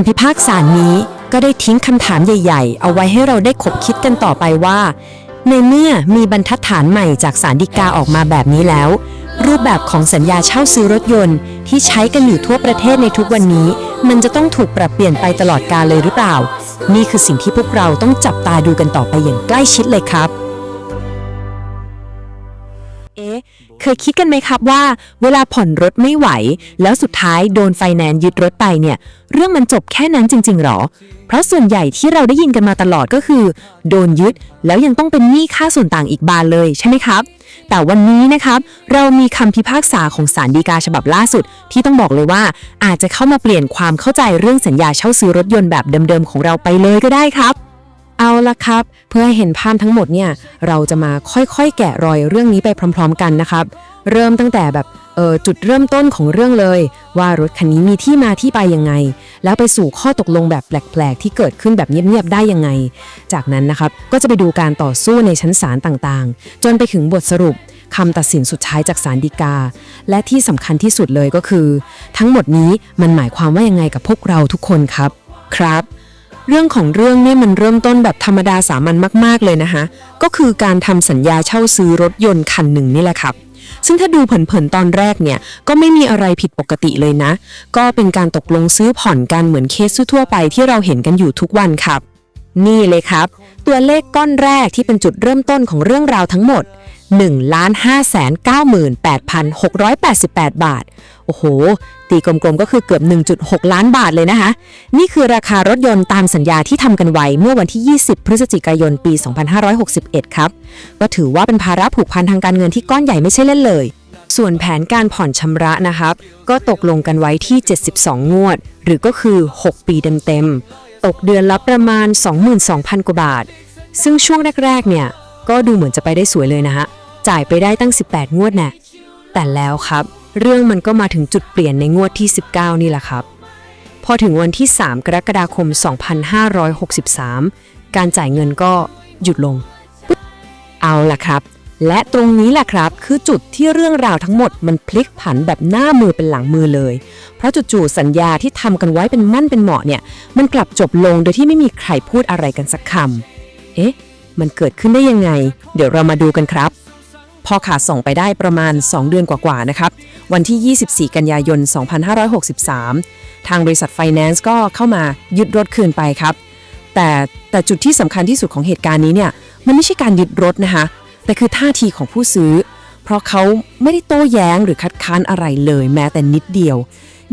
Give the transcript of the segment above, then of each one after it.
ำพิพากษานี้ก็ได้ทิ้งคำถามใหญ่ ๆ เอาไว้ให้เราได้ขบคิดกันต่อไปว่า ในเมื่อมีบรรทัดฐานใหม่จากสารดีกาออกมาแบบนี้แล้ว รูปแบบของสัญญาเช่าซื้อรถยนต์ ที่ใช้กันอยู่ทั่วประเทศในทุกวันนี้ มันจะต้องถูกปรับเปลี่ยนไปตลอดกาลเลยหรือเปล่า นี่คือสิ่งที่พวกเราต้องจับตาดูกันต่อไปอย่างใกล้ชิดเลยครับ เคยคิดกันไหมครับว่า เวลาผ่อนรถไม่ไหว แล้วสุดท้ายโดนไฟแนนซ์ยึดรถไปเนี่ย เรื่องมันจบแค่นั้นจริง ๆหรอ เพราะส่วนใหญ่ที่เราได้ยินกันมาตลอดก็คือ โดนยึดแล้วยังต้องเป็นหนี้ค่าส่วนต่างอีกบานเลยใช่ไหมครับ แต่วันนี้นะครับเรามีคำพิพากษาของศาลฎีกาฉบับล่าสุด ที่ต้องบอกเลยว่า อาจจะเข้ามาเปลี่ยนความเข้าใจเรื่องสัญญาเช่าซื้อรถยนต์แบบเดิมๆของเราไปเลยก็ได้ครับ เอาละครับ เพื่อให้เห็นภาพทั้งหมดเนี่ยเราจะมาค่อยๆ แกะรอยเรื่องนี้ไปพร้อม ๆ กันนะครับ เริ่มตั้งแต่แบบเออจุดเริ่มต้นของเรื่องเลย ว่ารถคันนี้มีที่มาที่ไปยังไง แล้วไปสู่ข้อตกลงแบบแปลกๆ ที่เกิดขึ้นแบบเงียบๆได้ยังไง จากนั้นนะครับก็จะไปดูการต่อสู้ในชั้นศาลต่างๆ จนไปถึงบทสรุปคำตัดสินสุดท้ายจากศาลฎีกา และที่สำคัญที่สุดเลยก็คือ ทั้งหมดนี้มันหมายความว่ายังไงกับพวกเราทุกคนครับครับ เรื่องของเรื่องเนี่ยมันเริ่มต้นแบบธรรมดาสามัญมาก ๆ เลยนะคะ ก็คือการทำสัญญาเช่าซื้อรถยนต์คันหนึ่งนี่แหละครับ ซึ่งถ้าดูเผินๆตอนแรกเนี่ย ก็ไม่มีอะไรผิดปกติเลยนะ ก็เป็นการตกลงซื้อผ่อนกันเหมือนเคสทั่วไปที่เราเห็นกันอยู่ทุกวันครับ นี่เลยครับ ตัวเลขก้อนแรกที่เป็นจุดเริ่มต้นของเรื่องราวทั้งหมด 1 5 9 8 6 8 8 บาท โอ้โห ตีกลมๆ ก็คือเกือบ 1.6 ล้านบาทเลยนะคะ นี่คือราคารถยนต์ตามสัญญาที่ทำกันไว้เมื่อวันที่ 20 พฤศจิกายนปี 2561 ครับ ก็ถือว่าเป็นภาระผูกพันทางการเงินที่ก้อนใหญ่ไม่ใช่เล่นเลย ส่วนแผนการผ่อนชำระนะครับ ก็ตกลงกันไว้ที่ 72 งวด หรือก็คือ 6 ปีเต็มๆ ตกเดือนละประมาณ 22,000 กว่าบาท ซึ่งช่วงแรกๆ เนี่ย ก็ดูเหมือนจะไปได้สวยเลยนะฮะ จ่ายไปได้ตั้ง 18 งวดแน่ะแต่แล้วครับ เรื่องมันก็มาถึงจุดเปลี่ยนในงวดที่ 19 นี่แหละครับ พอถึงวันที่ 3 กรกฎาคม 2563 การจ่ายเงินก็หยุดลง เอาล่ะครับ และตรงนี้แหละครับ คือจุดที่เรื่องราวทั้งหมดมันพลิกผันแบบหน้ามือเป็นหลังมือเลย เพราะจู่ๆสัญญาที่ทำกันไว้เป็นมั่นเป็นเหมาะเนี่ย มันกลับจบลงโดยที่ไม่มีใครพูดอะไรกันสักคำเอ๊ะ มันเกิดขึ้นได้ยังไง เดี๋ยวเรามาดูกันครับ พอขาดส่งไปได้ประมาณ 2 เดือนกว่าๆนะครับ วันที่ 24 กันยายน 2563 ทางบริษัทไฟแนนซ์ก็เข้ามายึดรถคืนไปครับ แต่แต่จุดที่สำคัญที่สุดของเหตุการณ์นี้เนี่ยมันไม่ใช่การยึดรถนะคะแต่คือท่าทีของผู้ซื้อ เพราะเขาไม่ได้โต้แย้งหรือคัดค้านอะไรเลย แม้แต่นิดเดียว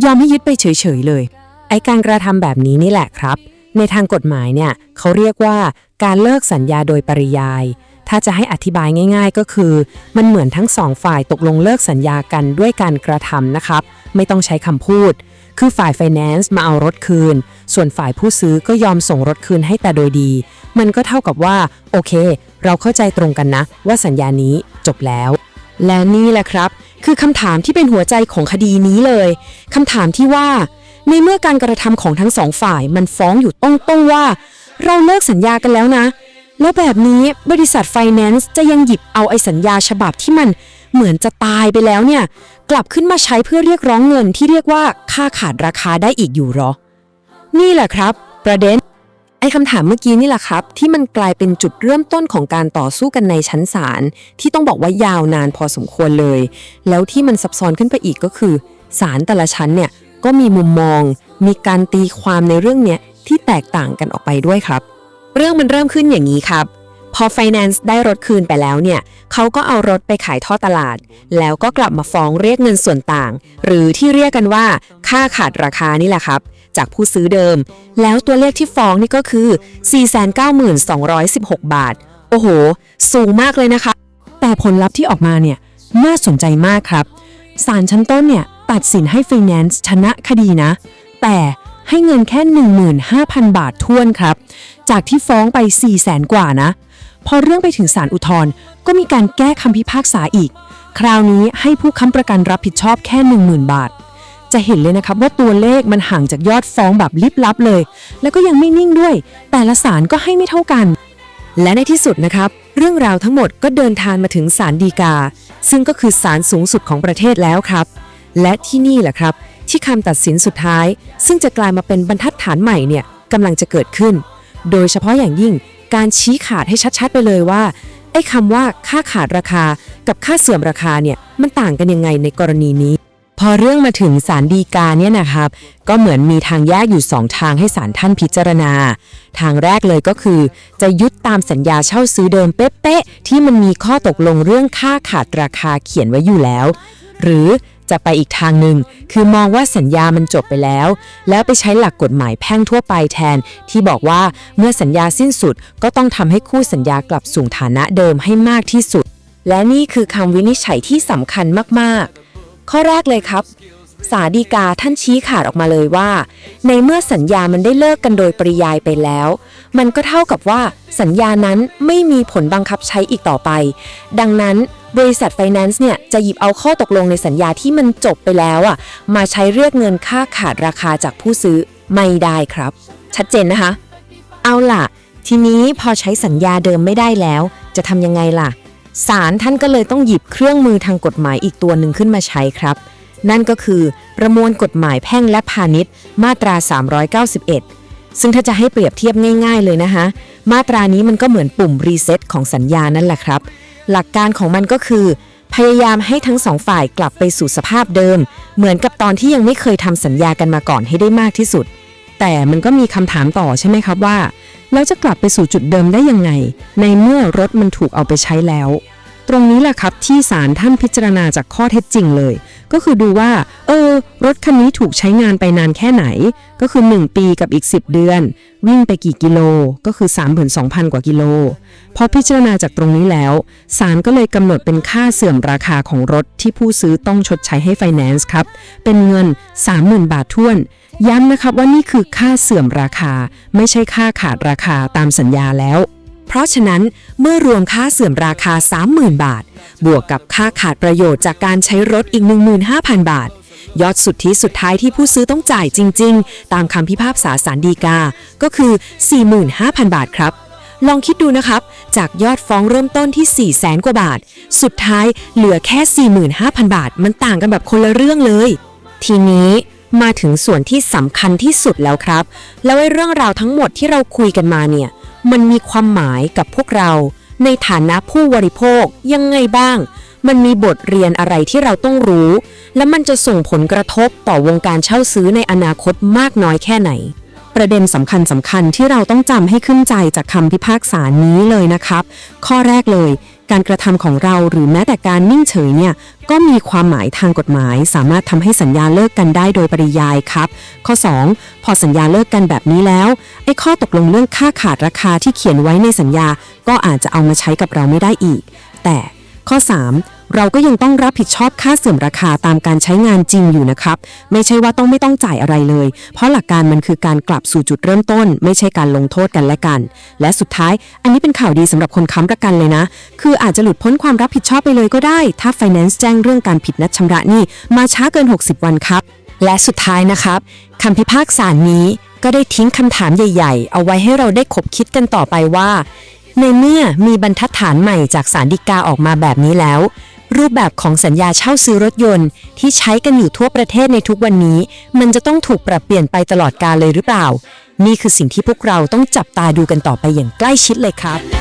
ยอมให้ยึดไปเฉยๆเลย ไอการกระทำแบบนี้นี่แหละครับ ในทางกฎหมายเนี่ยเขาเรียกว่าการเลิกสัญญาโดยปริยาย ถ้าจะให้อธิบายง่าย ๆ ก็คือ มันเหมือนทั้งสองฝ่ายตกลงเลิกสัญญากันด้วยการกระทำนะครับ ไม่ต้องใช้คำพูด คือฝ่ายไฟแนนซ์มาเอารถคืน ส่วนฝ่ายผู้ซื้อก็ยอมส่งรถคืนให้แต่โดยดี มันก็เท่ากับว่า โอเค เราเข้าใจตรงกันนะ ว่าสัญญานี้จบแล้ว และนี่แหละครับ คือคำถามที่เป็นหัวใจของคดีนี้เลยคำถามที่ว่า ในเมื่อการกระทำของทั้งสองฝ่ายมันฟ้องอยู่ตรงๆว่า เราเลิกสัญญากันแล้วนะ แล้วแบบนี้บริษัทไฟแนนซ์จะยังหยิบเอาไอ้สัญญาฉบับที่มันเหมือนจะตายไปแล้วเนี่ย กลับขึ้นมาใช้เพื่อเรียกร้องเงินที่เรียกว่าค่าขาดราคาได้อีกอยู่หรอ นี่แหละครับ ประเด็น ไอ้คำถามเมื่อกี้นี่แหละครับ ที่มันกลายเป็นจุดเริ่มต้นของการต่อสู้กันในชั้นศาลที่ต้องบอกว่ายาวนานพอสมควรเลย แล้วที่มันซับซ้อนขึ้นไปอีกก็คือศาลแต่ละชั้นเนี่ย ก็มีมุมมอง มีการตีความในเรื่องเนี้ยที่แตกต่างกันออกไปด้วยครับ เรื่องมันเริ่มขึ้นอย่างนี้ครับ พอ Finance ได้รถคืนไปแล้วเนี่ยเขาก็เอารถไปขายท่อตลาด แล้วก็กลับมาฟ้องเรียกเงินส่วนต่าง หรือที่เรียกกันว่าค่าขาดราคานี่แหละครับ จากผู้ซื้อเดิม แล้วตัวเลขที่ฟ้องนี่ก็คือ 492,216 บาท โอ้โห สูงมากเลยนะคะ แต่ผลลัพธ์ที่ออกมาเนี่ยน่าสนใจมากครับศาลชั้นต้นเนี่ย ตัดสินให้ Finance ชนะคดีนะ แต่ให้เงินแค่ 15,000 บาททวนครับ จากที่ฟ้องไป 400,000กว่านะ พอเรื่องไปถึงศาลอุทธรณ์ก็มีการแก้คำพิพากษาอีก คราวนี้ให้ผู้ค้ำประกันรับผิดชอบแค่ 10,000 บาท จะเห็นเลยนะครับว่าตัวเลขมันห่างจากยอดฟ้องแบบลิบลับเลย แล้วก็ยังไม่นิ่งด้วย แต่ละศาลก็ให้ไม่เท่ากัน และในที่สุดนะครับ เรื่องราวทั้งหมดก็เดินทางมาถึงศาลฎีกา ซึ่งก็คือศาลสูงสุดของประเทศแล้วครับ และที่นี่แหละครับ ที่คำตัดสินสุดท้าย ซึ่งจะกลายมาเป็นบรรทัดฐานใหม่เนี่ยกำลังจะเกิดขึ้น โดยเฉพาะอย่างยิ่งการชี้ขาดให้ชัดๆ ไปเลยว่าไอ้คำว่าค่าขาดราคากับค่าเสื่อมราคาเนี่ยมันต่างกันยังไงในกรณีนี้ พอเรื่องมาถึงศาลฎีกาเนี่ยนะครับ ก็เหมือนมีทางแยกอยู่สองทางให้ศาลท่านพิจารณา ทางแรกเลยก็คือ จะยึดตามสัญญาเช่าซื้อเดิมเป๊ะๆที่มันมีข้อตกลงเรื่องค่าขาดราคาเขียนไว้อยู่แล้ว หรือ จะไปอีกทางหนึ่งคือมองว่าสัญญามันจบไปแล้ว แล้วไปใช้หลักกฎหมายแพ่งทั่วไปแทน ที่บอกว่าเมื่อสัญญาสิ้นสุดก็ต้องทำให้คู่สัญญากลับสู่ฐานะเดิมให้มากที่สุด และนี่คือคำวินิจฉัยที่สำคัญมากๆ ข้อแรกเลยครับ สาดีกาท่านชี้ขาดออกมาเลยว่า ในเมื่อสัญญามันได้เลิกกันโดยปริยายไปแล้ว มันก็เท่ากับว่าสัญญานั้นไม่มีผลบังคับใช้อีกต่อไป ดังนั้นบริษัทไฟแนนซ์เนี่ยจะหยิบเอาข้อตกลงในสัญญาที่มันจบไปแล้วอะมาใช้เรียกเงินค่าขาดราคาจากผู้ซื้อไม่ได้ครับ ชัดเจนนะคะ เอาล่ะ ทีนี้พอใช้สัญญาเดิมไม่ได้แล้ว จะทำยังไงล่ะศาลท่านก็เลยต้องหยิบเครื่องมือทางกฎหมายอีกตัวหนึ่งขึ้นมาใช้ครับ นั่นก็คือประมวลกฎหมายแพ่งและพาณิชย์ มาตรา 391 ซึ่งถ้าจะให้เปรียบเทียบง่าย ๆ เลยนะคะ มาตรานี้มันก็เหมือนปุ่มรีเซ็ตของสัญญานั่นแหละครับ หลักการของมันก็คือ พยายามให้ทั้งสองฝ่ายกลับไปสู่สภาพเดิม เหมือนกับตอนที่ยังไม่เคยทำสัญญากันมาก่อนให้ได้มากที่สุด แต่มันก็มีคำถามต่อใช่ไหมครับว่าแล้วจะกลับไปสู่จุดเดิมได้ยังไง ในเมื่อรถมันถูกเอาไปใช้แล้ว ตรงนี้แหละครับที่ศาลท่านพิจารณาจากข้อเท็จจริงเลย ก็คือดูว่า เออ รถคันนี้ถูกใช้งานไปนานแค่ไหน ก็คือ 1 ปีกับอีก 10 เดือน วิ่งไปกี่กิโล ก็คือ 32,000 กว่ากิโล พอพิจารณาจากตรงนี้แล้ว ศาลก็เลยกำหนดเป็นค่าเสื่อมราคาของรถที่ผู้ซื้อต้องชดใช้ให้ไฟแนนซ์ครับ เป็นเงิน 30,000 บาทท้วน ย้ำนะครับว่านี่คือค่าเสื่อมราคา ไม่ใช่ค่าขาดราคาตามสัญญาแล้ว ราะฉะนั้นเมื่อรวมค่าเสื่อมราคา 30,000 บาท บวกกับค่าขาดประโยชน์จากการใช้รถอีก 15,000 บาท ยอดสุดทธิสุดท้ายที่ผู้ซื้อต้องจ่ายจริง ๆ ตามคำพิพากษาสารดีกา ก็คือ 45,000 บาทครับ ลองคิดดูนะครับ จากยอดฟ้องเริ่มต้นที่ 4 0 0แสนกว่าบาท สุดท้ายเหลือแค่ 45,000 บาท มันต่างกันแบบคนละเรื่องเลย ทีนี้มาถึงส่วนที่สำคัญที่สุดแล้วครับ แล้วไอ้เรื่องราวทั้งหมดที่เราคุยกันมาเนี่ย มันมีความหมายกับพวกเรา ในฐานะผู้บริโภคยังไงบ้าง มันมีบทเรียนอะไรที่เราต้องรู้ และมันจะส่งผลกระทบต่อวงการเช่าซื้อในอนาคตมากน้อยแค่ไหน ประเด็นสำคัญสำคัญที่เราต้องจำให้ขึ้นใจจากคำพิพากษานี้เลยนะครับ ข้อแรกเลย การกระทำของเราหรือแม้แต่การนิ่งเฉยเนี่ยก็มีความหมายทางกฎหมาย สามารถทำให้สัญญาเลิกกันได้โดยปริยายครับ ข้อ 2 พอสัญญาเลิกกันแบบนี้แล้วไอ้ข้อตกลงเรื่องค่าขาดราคาที่เขียนไว้ในสัญญา ก็อาจจะเอามาใช้กับเราไม่ได้อีก แต่ข้อ 3 เราก็ยังต้องรับผิดชอบค่าเสื่อมราคาตามการใช้งานจริงอยู่นะครับ ไม่ใช่ว่าต้องไม่ต้องจ่ายอะไรเลย เพราะหลักการมันคือการกลับสู่จุดเริ่มต้น ไม่ใช่การลงโทษกันและกัน และสุดท้าย อันนี้เป็นข่าวดีสำหรับคนค้ำประกันเลยนะ คืออาจจะหลุดพ้นความรับผิดชอบไปเลยก็ได้ ถ้า Finance แจ้งเรื่องการผิดนัดชำระหนี้มาช้าเกิน 60 วันครับ และสุดท้ายนะครับคำพิพากษานี้ก็ได้ทิ้งคำถามใหญ่ ๆ เอาไว้ให้เราได้คบคิดกันต่อไปว่า ในเมื่อมีบรรทัดฐานใหม่จากสารดีกาออกมาแบบนี้แล้ว รูปแบบของสัญญาเช่าซื้อรถยนต์ ที่ใช้กันอยู่ทั่วประเทศในทุกวันนี้ มันจะต้องถูกปรับเปลี่ยนไปตลอดกาลเลยหรือเปล่า นี่คือสิ่งที่พวกเราต้องจับตาดูกันต่อไปอย่างใกล้ชิดเลยครับ